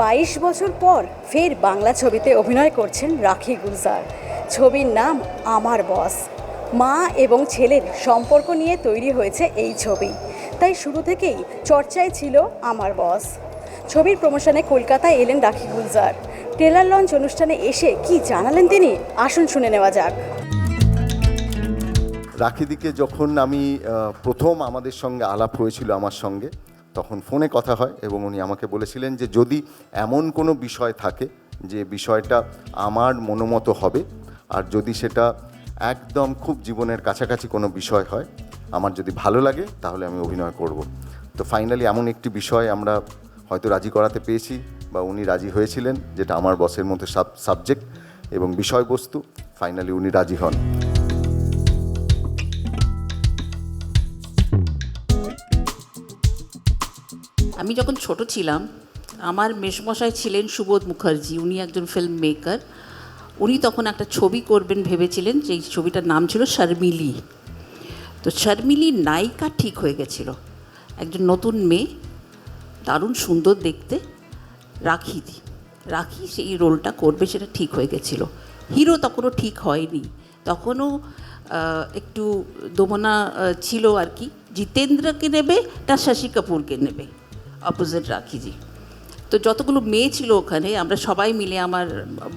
বাইশ বছর পর ফের বাংলা ছবিতে অভিনয় করছেন রাখি গুলজার। ছবির নাম আমার বস। মা এবং ছেলের সম্পর্ক নিয়ে তৈরি হয়েছে এই ছবি। তাই শুরু থেকেই চর্চায় ছিল আমার বস। ছবির প্রমোশনে কলকাতায় এলেন রাখি গুলজার। ট্রেলার লঞ্চ অনুষ্ঠানে এসে কি জানালেন তিনি? আসুন শুনে নেওয়া যাক। রাখিদিকে যখন আমি প্রথম আমাদের সঙ্গে আলাপ হয়েছিল আমার সঙ্গে তখন ফোনে কথা হয় এবং উনি আমাকে বলেছিলেন যে যদি এমন কোনো বিষয় থাকে যে বিষয়টা আমার মনোমতো হবে আর যদি সেটা একদম খুব জীবনের কাছাকাছি কোনো বিষয় হয়, আমার যদি ভালো লাগে তাহলে আমি অভিনয় করব। তো ফাইনালি এমন একটি বিষয় আমরা হয়তো রাজি করাতে পেয়েছি বা উনি রাজি হয়েছিলেন যেটা আমার বসের সাব সাবজেক্ট এবং বিষয়বস্তু ফাইনালি উনি রাজি হন। আমি যখন ছোট ছিলাম, আমার মেশমশাই ছিলেন সুবোধ মুখার্জি, উনি একজন ফিল্ম মেকার উনি তখন একটা ছবি করবেন ভেবেছিলেন যে ছবিটার নাম ছিল শর্মিলি। তো শর্মিলি নায়িকা ঠিক হয়ে গেছিল। একজন নতুন মেয়ে, দারুণ সুন্দর দেখতে, রাখি। রাখি সেই রোলটা করবে সেটা ঠিক হয়ে গেছিল। হিরো তখনও ঠিক হয়নি। তখনও একটু দোমনা ছিল আর কি। জিতেন্দ্রকে নেবে, না শশী কাপুরকে নেবে? অপোজিট রাখি রাখিজি তো যতগুলো মেয়ে ছিল ওখানে, আমরা সবাই মিলে, আমার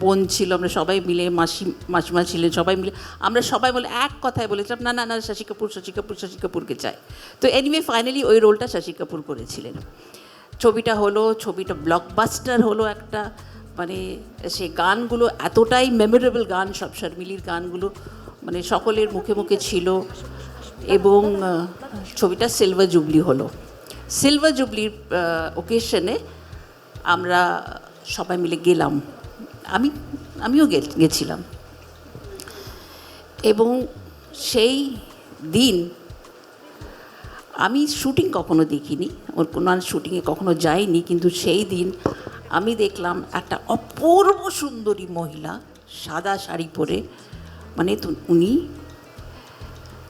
বোন ছিল, আমরা সবাই মিলে, মাসি, মাসিমা ছিলেন, সবাই মিলে, আমরা সবাই বলে এক কথায় বলেছিলাম, না না না, শশী কাপুর শশী কাপুর, শশী কাপুরকে চাই। তো এনিওয়ে ফাইনালি ওই রোলটা শশী কাপুর করেছিলেন। ছবিটা হলো, ছবিটা ব্লকবাস্টার হলো একটা মানে সে গানগুলো এতটাই মেমোরেবল গান, সব শর্মিলির গানগুলো মানে সকলের মুখে মুখে ছিল এবং ছবিটা সিলভার জুবলি হলো। সিলভার জুবলির ওকেশনে আমরা সবাই মিলে গেলাম। আমি, আমিও গেছিলাম। এবং সেই দিন আমি শুটিং কখনো দেখিনি, ওর কোনো শুটিংয়ে কখনো যাইনি, কিন্তু সেই দিন আমি দেখলাম একটা অপূর্ব সুন্দরী মহিলা সাদা শাড়ি পরে মানে উনি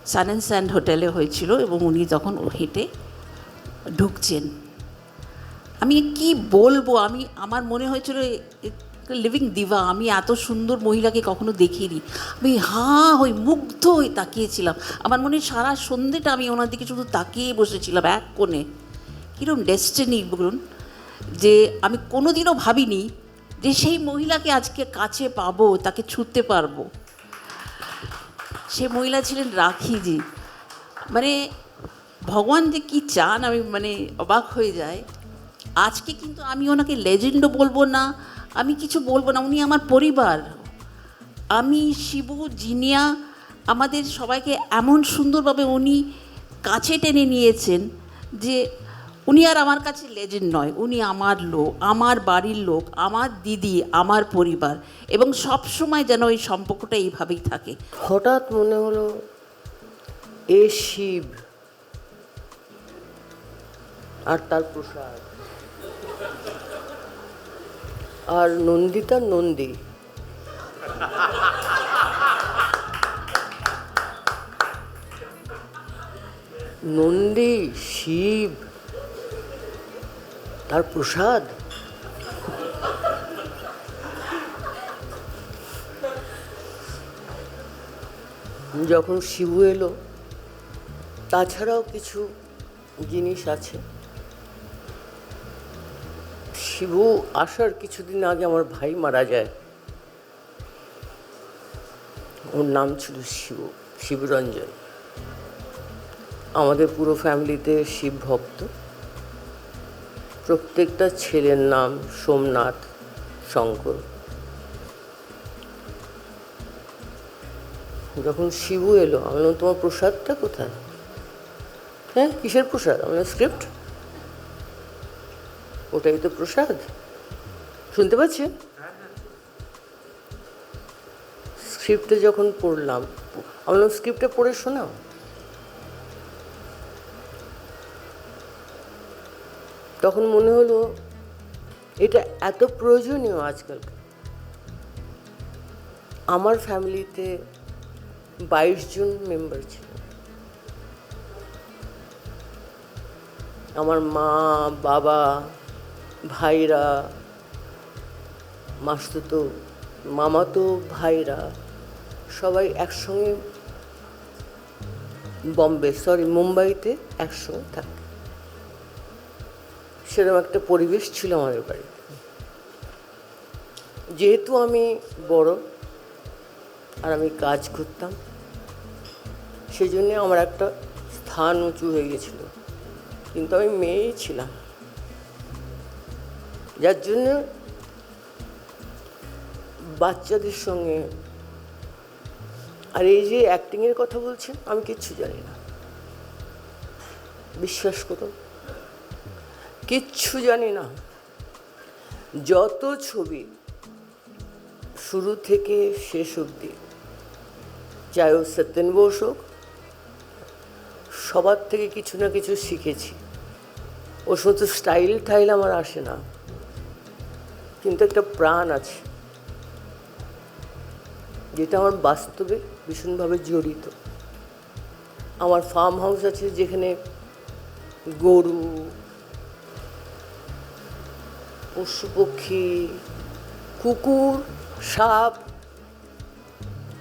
সান অ্যান্ড স্যান্ড হোটেলে হয়েছিল এবং উনি তখন হেঁটে ঢুকছেন। আমি কি বলব? আমি, আমার মনে হয়েছিল লিভিং দিভা আমি এত সুন্দর মহিলাকে কখনো দেখিনি। আমি হাঁ হই মুগ্ধ হয়ে তাকিয়েছিলাম। আমার মনে সারা সন্ধ্যেটা আমি ওনার দিকে শুধু তাকিয়ে বসেছিলাম এক কোণে। কীরকম ডেস্টিনি বলুন, যে আমি কোনোদিনও ভাবিনি যে সেই মহিলাকে আজকে কাছে পাবো, তাকে ছুঁতে পারব। সে মহিলা ছিলেন রাখিজি মানে ভগবান যে কি চান, আমি মানে অবাক হয়ে যায় আজকে কিন্তু আমি ওনাকে লেজেন্ডও বলব না, আমি কিছু বলব না, উনি আমার পরিবার। আমি শিবু জিনিয়া, আমাদের সবাইকে এমন সুন্দরভাবে উনি কাছে টেনে নিয়েছেন যে উনি আর আমার কাছে লেজেন্ড নয়, উনি আমার লোক, আমার বাড়ির লোক, আমার দিদি, আমার পরিবার। এবং সব সময় যেন এই সম্পর্কটা এইভাবেই থাকে। হঠাৎ মনে হলো, এ শিব। আর তার প্রসাদ। আর নন্দিতা নন্দী। নন্দী, শিব, তার প্রসাদ। যখন শিবু এলো, তাছাড়াও কিছু জিনিস আছে। শিবু আসার কিছুদিন আগে আমার ভাই মারা যায়। ওর নাম ছিল শিবু, শিবরঞ্জন। আমাদের পুরো ফ্যামিলিতে শিব ভক্ত। প্রত্যেকটা ছেলের নাম সোমনাথ শঙ্কর। যখন শিবু এলো, আমি তোমার প্রসাদটা কোথায়? হ্যাঁ কিসের প্রসাদ? আমার স্ক্রিপ্ট। ওটাই তো প্রসাদ। শুনতে পাচ্ছেন স্ক্রিপ্টে যখন পড়লাম, আমি বললাম স্ক্রিপ্টে পড়ে শোনাও। তখন মনে হলো, এটা এত প্রয়োজনীয় আজকাল। আমার ফ্যামিলিতে বাইশ জন মেম্বার ছিল। আমার মা, বাবা ভাইরা, মাসতুতো, মামাতো ভাইরা সবাই একসঙ্গে বম্বে সরি মুম্বাইতে একসঙ্গে থাকে। সেরকম একটা পরিবেশ ছিল আমাদের বাড়িতে। যেহেতু আমি বড় আর আমি কাজ করতাম সেই জন্যে আমার একটা স্থান উঁচু হয়ে গেছিল। কিন্তু আমি মেয়েই ছিলাম। যার জন্য বাচ্চাদের সঙ্গে আর এই যে অ্যাক্টিংয়ের কথা বলছেন, আমি কিচ্ছু জানি না। বিশ্বাস করুন। কিচ্ছু জানি না। যত ছবি শুরু থেকে শেষ অবধি, চাই ও সত্যেন বোস হোক, সবার থেকে কিছু না কিছু শিখেছি। ও সমস্ত স্টাইল টাইল আমার আসে না। কিন্তু একটা প্রাণ আছে, যেটা আমার বাস্তবে ভীষণভাবে জড়িত। আমার ফার্ম হাউস আছে যেখানে গরু পশু পক্ষী কুকুর, সাপ,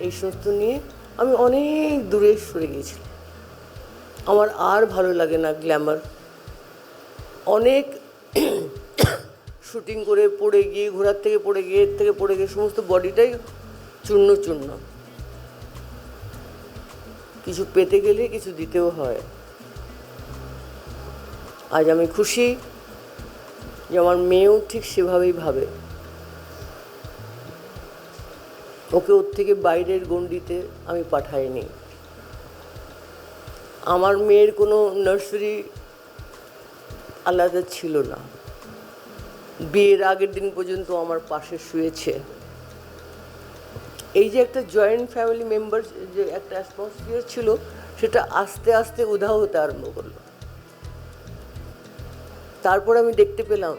এই সমস্ত নিয়ে আমি অনেক দূরে সরে গেছিলাম আমার আর ভালো লাগে না গ্ল্যামার অনেক শুটিং করে পড়ে গিয়ে, ঘোড়ার থেকে পড়ে গিয়ে, এর থেকে পড়ে গিয়ে, সমস্ত বডিটাই চূর্ণ চূর্ণ। কিছু পেতে গেলে কিছু দিতেও হয়। আজ আমি খুশি যে আমার মেয়েও ঠিক সেভাবেই ভাবে। ওকে ওর থেকে বাইরের গণ্ডিতে আমি পাঠাইনি। আমার মেয়ের কোনো নার্সারি আলাদা ছিল না। বিয়ের আগের দিন পর্যন্ত আমার পাশে শুয়েছে। এই যে একটা জয়েন্ট ফ্যামিলি মেম্বার যে একটা অ্যাটমসফিয়ার ছিল, সেটা আস্তে আস্তে উধাও হতে আরম্ভ করল। তারপর আমি দেখতে পেলাম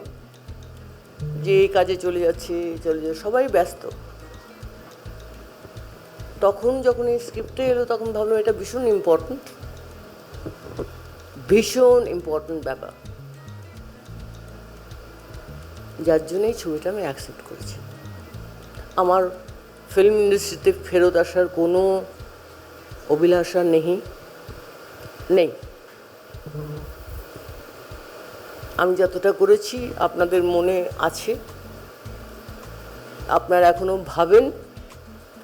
যে এই কাজে চলে যাচ্ছে চলে যাচ্ছে, সবাই ব্যস্ত। তখন যখন এই স্ক্রিপ্টে এলো, তখন ভাবলাম এটা ভীষণ ইম্পর্ট্যান্ট ভীষণ ইম্পর্ট্যান্ট ব্যাপার। যার জন্যই ছবিটা আমি অ্যাকসেপ্ট করেছি। আমার ফিল্ম ইন্ডাস্ট্রিতে ফেরত আসার কোনো অভিলাষা নেই নেই। আমি যতটা করেছি, আপনাদের মনে আছে। আপনারা এখনও ভাবেন,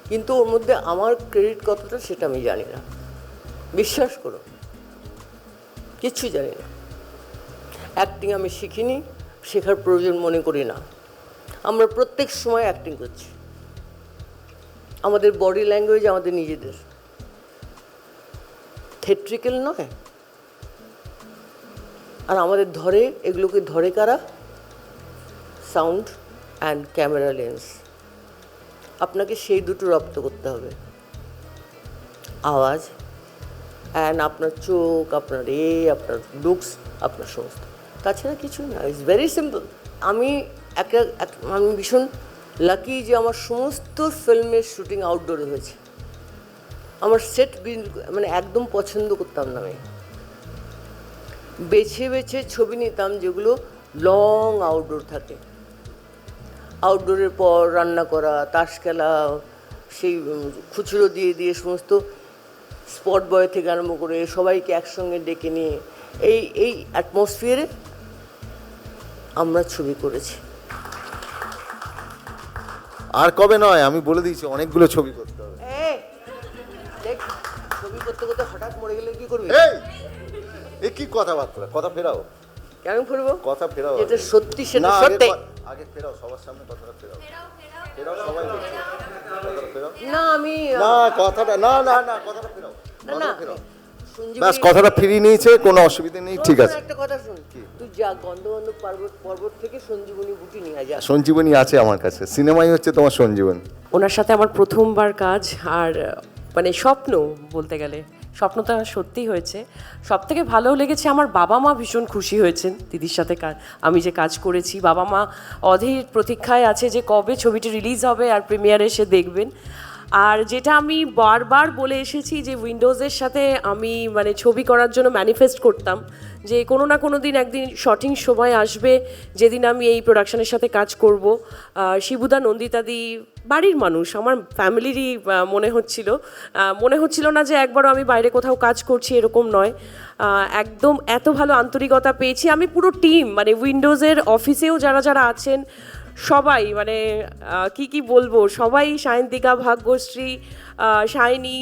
কিন্তু ওর মধ্যে আমার ক্রেডিট কতটা সেটা আমি জানি না। বিশ্বাস করো কিচ্ছু জানি না। অ্যাক্টিং আমি শিখিনি শেখার প্রয়োজন মনে করি না। আমরা প্রত্যেক সময় অ্যাক্টিং করছি। আমাদের বডি ল্যাঙ্গুয়েজ আমাদের নিজেদের। থেট্রিক্যাল নয়। আর আমাদের ধরে, এগুলোকে ধরে কারা? সাউন্ড অ্যান্ড ক্যামেরা লেন্স আপনাকে সেই দুটো রপ্ত করতে হবে। আওয়াজ অ্যান্ড আপনার চোখ, আপনার এ, আপনার লুকস আপনার সমস্ত। তাছাড়া কিছু না। ইটস ভেরি সিম্পল আমি একটা, এক- আমি ভীষণ লাকি যে আমার সমস্ত ফিল্মের শুটিং আউটডোরে হয়েছে। আমার সেট মানে একদম পছন্দ করতাম না আমি। বেছে বেছে ছবি নিতাম যেগুলো লং আউটডোর থাকে। আউটডোরের পর রান্না করা, তাস খেলা, সেই খুচরো দিয়ে দিয়ে সমস্ত স্পট বয় থেকে আরম্ভ করে সবাইকে একসঙ্গে ডেকে নিয়ে, এই এই অ্যাটমসফিয়ারে আমরা ছবি করেছি। আর কবে নয়? আমি বলে দিয়েছি অনেকগুলো ছবি করতে হবে। এই, দেখ ছবি করতে করতে হঠাৎ মরে গেলে কি করবি? এই এ কি কথাবার্তা? কথা ফেরাও। কেন কথা ফেরাও যেটা সত্যি সেটা আগে সত্যি। আগে ফেরাও সবার সামনে কথাটা ফেরাও। ফেরাও সবাই বলছে না আমি না কথাটা না না না কথাটা ফেরাও। না না। ব্যাস কথাটা ফিরিয়ে নিয়েছে কোনো অসুবিধা নেই ঠিক আছে। একটা কথা শুন। তুই যা গন্ধবন্ধ পর্বত পর্বত থেকে সঞ্জীবনী বুটি নিয়ে যা। সঞ্জীবনী আছে আমার কাছে সিনেমাই হচ্ছে তোমার সঞ্জীবনী। ওনার সাথে আমার প্রথমবার কাজ আর মানে স্বপ্ন বলতে গেলে স্বপ্ন তো সত্যিই হয়েছে। সব থেকে ভালো লেগেছে আমার বাবা মা ভীষণ খুশি হয়েছেন দিদির সাথে আমি যে কাজ করেছি। বাবা মা অধীর প্রতীক্ষায় আছে যে কবে ছবিটি রিলিজ হবে আর প্রিমিয়ারে এসে দেখবেন। আর যেটা আমি বারবার বলে এসেছি যে উইন্ডোজের সাথে আমি মানে ছবি করার জন্য ম্যানিফেস্ট করতাম, যে কোনো না কোনো দিন একদিন শটিং সময় আসবে, যেদিন আমি এই প্রোডাকশনের সাথে কাজ করব। শিবুদা, নন্দিতাদি, বাড়ির মানুষ, আমার ফ্যামিলিরই মনে হচ্ছিল। মনে হচ্ছিল না যে একবারও আমি বাইরে কোথাও কাজ করছি এরকম নয়। একদম এত ভালো আন্তরিকতা পেয়েছি। আমি পুরো টিম মানে উইন্ডোজের অফিসেও যারা যারা আছেন সবাই মানে কি কি বলব? সবাই সায়ন্তিকা ভাগ্যশ্রী শাইনি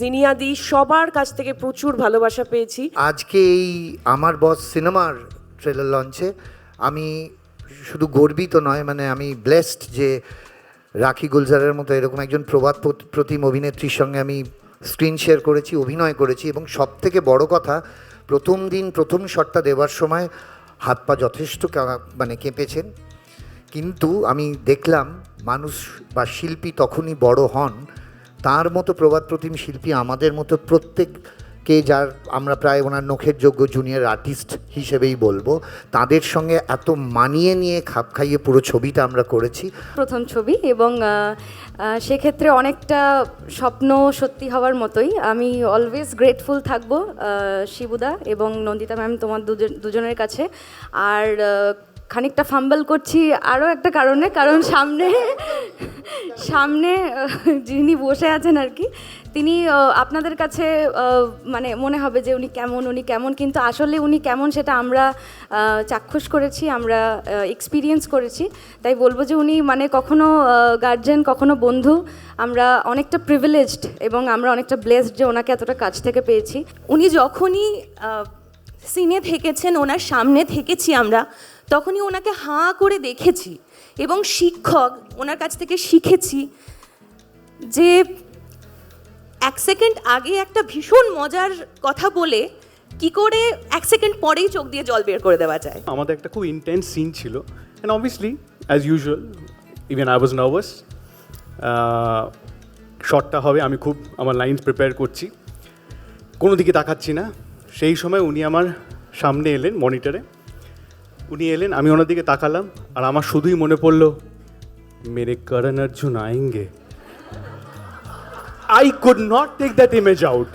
জিনিয়াদি, সবার কাছ থেকে প্রচুর ভালোবাসা পেয়েছি। আজকে এই আমার বস সিনেমার ট্রেলার লঞ্চে আমি শুধু গর্বিত নয় মানে আমি ব্লেসড যে রাখি গুলজারের মতো এরকম একজন প্রবাদ প্রতিম অভিনেত্রীর সঙ্গে আমি স্ক্রিন শেয়ার করেছি, অভিনয় করেছি এবং সব থেকে বড় কথা, প্রথম দিন প্রথম শটটা দেওয়ার সময় হাত পা যথেষ্ট মানে কেঁপেছেন। কিন্তু আমি দেখলাম মানুষ বা শিল্পী তখনই বড় হন। তার মতো প্রবাদ প্রতিম শিল্পী আমাদের মতো প্রত্যেককে যার আমরা প্রায় ওনার নখের যোগ্য জুনিয়র আর্টিস্ট হিসেবেই বলব, তাদের সঙ্গে এত মানিয়ে নিয়ে খাপ খাইয়ে পুরো ছবিটা আমরা করেছি। প্রথম ছবি এবং সেক্ষেত্রে অনেকটা স্বপ্ন সত্যি হওয়ার মতোই। আমি অলওয়েজ গ্রেটফুল থাকব শিবুদা এবং নন্দিতা ম্যাম তোমার দুজন, দুজনের কাছে। আর খানিকটা ফাম্বল করছি আরও একটা কারণে, কারণ সামনে সামনে যিনি বসে আছেন আর কি, তিনি আপনাদের কাছে মানে মনে হবে যে উনি কেমন উনি কেমন, কিন্তু আসলে উনি কেমন সেটা আমরা চাক্ষুষ করেছি, আমরা এক্সপিরিয়েন্স করেছি। তাই বলব যে উনি মানে কখনো গার্জেন কখনো বন্ধু, আমরা অনেকটা প্রিভিলেজড এবং আমরা অনেকটা ব্লেসড যে ওনাকে এতটা কাছ থেকে পেয়েছি। উনি যখনই সিনে থেকেছেন, ওনার সামনে থেকেছি আমরা তখনই ওনাকে হাঁ করে দেখেছি এবং শিক্ষক ওনার কাছ থেকে শিখেছি যে এক সেকেন্ড আগে একটা ভীষণ মজার কথা বলে কি করে এক সেকেন্ড পরেই চোখ দিয়ে জল বের করে দেওয়া যায়। আমাদের একটা খুব ইন্টেন্স সিন ছিল and obviously as usual even I was nervous শটটা হবে, আমি খুব আমার লাইন্স প্রিপেয়ার করছি। কোনো দিকে তাকাচ্ছি না। সেই সময় উনি আমার সামনে এলেন মনিটরে উনি এলেন, আমি ওনার দিকে তাকালাম, আর আমার শুধুই মনে পড়ল, মেরে Karan Arjun আয়েঙ্গে। I could not take that image out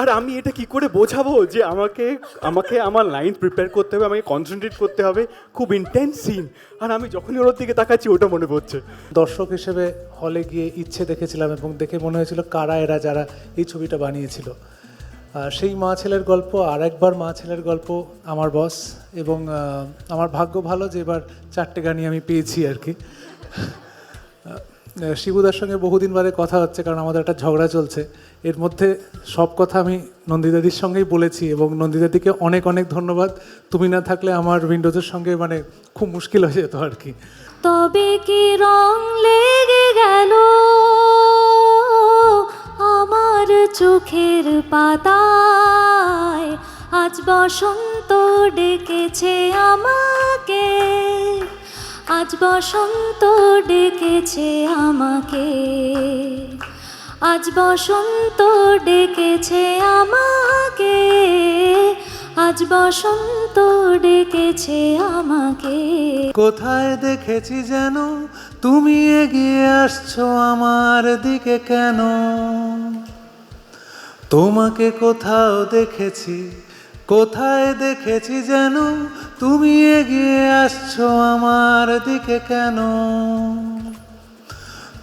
আর আমি এটা কি করে বোঝাবো যে আমাকে আমাকে আমার লাইন প্রিপেয়ার করতে হবে, আমাকে কনসেন্ট্রেট করতে হবে, খুব ইন্টেন্স সিন আর আমি যখনই ওর দিকে তাকাচ্ছি, ওটা মনে পড়ছে। দর্শক হিসেবে হলে গিয়ে ইচ্ছে দেখেছিলাম এবং দেখে মনে হয়েছিল কারা এরা যারা এই ছবিটা বানিয়েছিল। সেই মা ছেলের গল্প আর একবার মা ছেলের গল্প আমার বস এবং আমার ভাগ্য ভালো যে এবার চারটে গানই আমি পেয়েছি আর কি। শিবুদার সঙ্গে বহুদিন বাদে কথা হচ্ছে কারণ আমাদের একটা ঝগড়া চলছে। এর মধ্যে সব কথা আমি নন্দিদাদির সঙ্গেই বলেছি এবং নন্দিদাদিকে অনেক অনেক ধন্যবাদ। তুমি না থাকলে আমার উইন্ডোজের সঙ্গে মানে খুব মুশকিল হয়ে যেত আর কি। তবে কি রং লেগে গেল? আমার চোখের পাতায় আজ বসন্ত ডেকেছে আমাকে। আজ বসন্ত ডেকেছে আমাকে। আজ বসন্ত ডেকেছে আমাকে। আজ বসন্ত ডেকেছে আমাকে। কোথায় দেখেছি যেন তুমি এগিয়ে আসছো আমার দিকে কেন? তোমাকে কোথাও দেখেছি, কোথায় দেখেছি যেন তুমি এগিয়ে আসছো আমার দিকে কেন?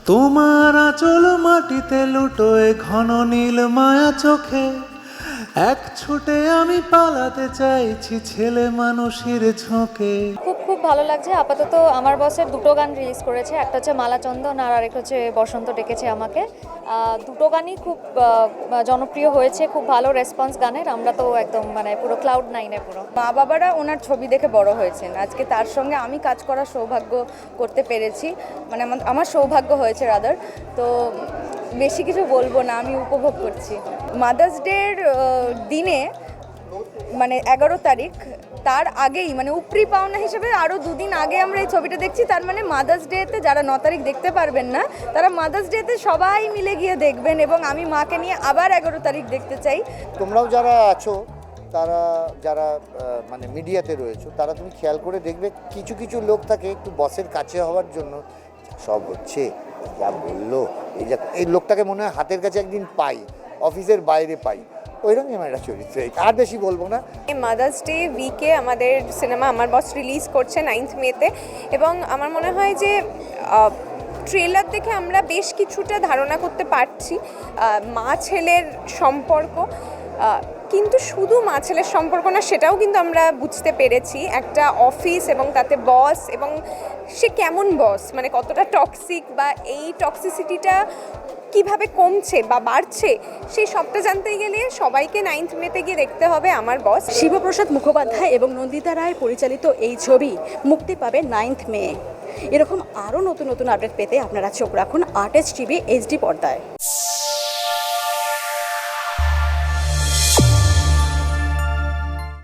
তোমার আঁচল মাটিতে লুটোয় ঘন নীল মায়া চোখে এক ছুটে আমি পালাতে চাইছি ছেলে মানুষের ঝোঁকে। খুব খুব ভালো লাগছে। আপাতত আমার বসের দুটো গান রিলিজ করেছে। একটা হচ্ছে মালাচন্দন আর আরেকটা হচ্ছে বসন্ত ডেকেছে আমাকে। দুটো গানই খুব জনপ্রিয় হয়েছে। খুব ভালো রেসপন্স গানের। আমরা তো একদম মানে পুরো ক্লাউড নাইনে পুরো। মা বাবারা ওনার ছবি দেখে বড় হয়েছেন। আজকে তার সঙ্গে আমি কাজ করার সৌভাগ্য করতে পেরেছি। মানে আমার- আমার সৌভাগ্য হয়েছে রাদার তো বেশি কিছু বলব না আমি উপভোগ করছি। মাদার্স ডের দিনে মানে এগারো তারিখ, তার আগেই মানে উপরি পাওনা হিসেবে আরও দুদিন আগে আমরা এই ছবিটা দেখছি, তার মানে মাদার্স ডেতে যারা ন তারিখ দেখতে পারবেন না, তারা মাদার্স ডেতে সবাই মিলে গিয়ে দেখবেন এবং আমি মাকে নিয়ে আবার এগারো তারিখ দেখতে চাই। তোমরাও যারা আছো, তারা যারা মানে মিডিয়াতে রয়েছো, তারা তুমি খেয়াল করে দেখবে, কিছু কিছু লোক থাকে একটু বসের কাছে হওয়ার জন্য, সব হচ্ছে, যা বলল, এই যা, এই লোকটাকে মনে হয় হাতের কাছে একদিন পাই। অফিসের বাইরে পাই। ওইরকম আমার একটা চরিত্র। আর বেশি বলব না। মাদার্স ডে উইকে আমাদের সিনেমা আমার বস রিলিজ করছে নাইন্থ মেতে এবং আমার মনে হয় যে ট্রেলার দেখে আমরা বেশ কিছুটা ধারণা করতে পারছি মা ছেলের সম্পর্ক। কিন্তু শুধু মা ছেলের সম্পর্ক না, সেটাও কিন্তু আমরা বুঝতে পেরেছি একটা অফিস এবং তাতে বস এবং সে কেমন বস মানে কতটা টক্সিক বা এই টক্সিসিটিটা কীভাবে কমছে বা বাড়ছে, সেই সবটা জানতে গেলে সবাইকে নাইন্থ মেতে গিয়ে দেখতে হবে আমার বস শিবপ্রসাদ মুখোপাধ্যায় এবং নন্দিতা রায় পরিচালিত এই ছবি মুক্তি পাবে নাইন্থ মে এরকম আরও নতুন নতুন আপডেট পেতে আপনারা চোখ রাখুন আর্টেস্ট টিভি এইচডি পর্দায়।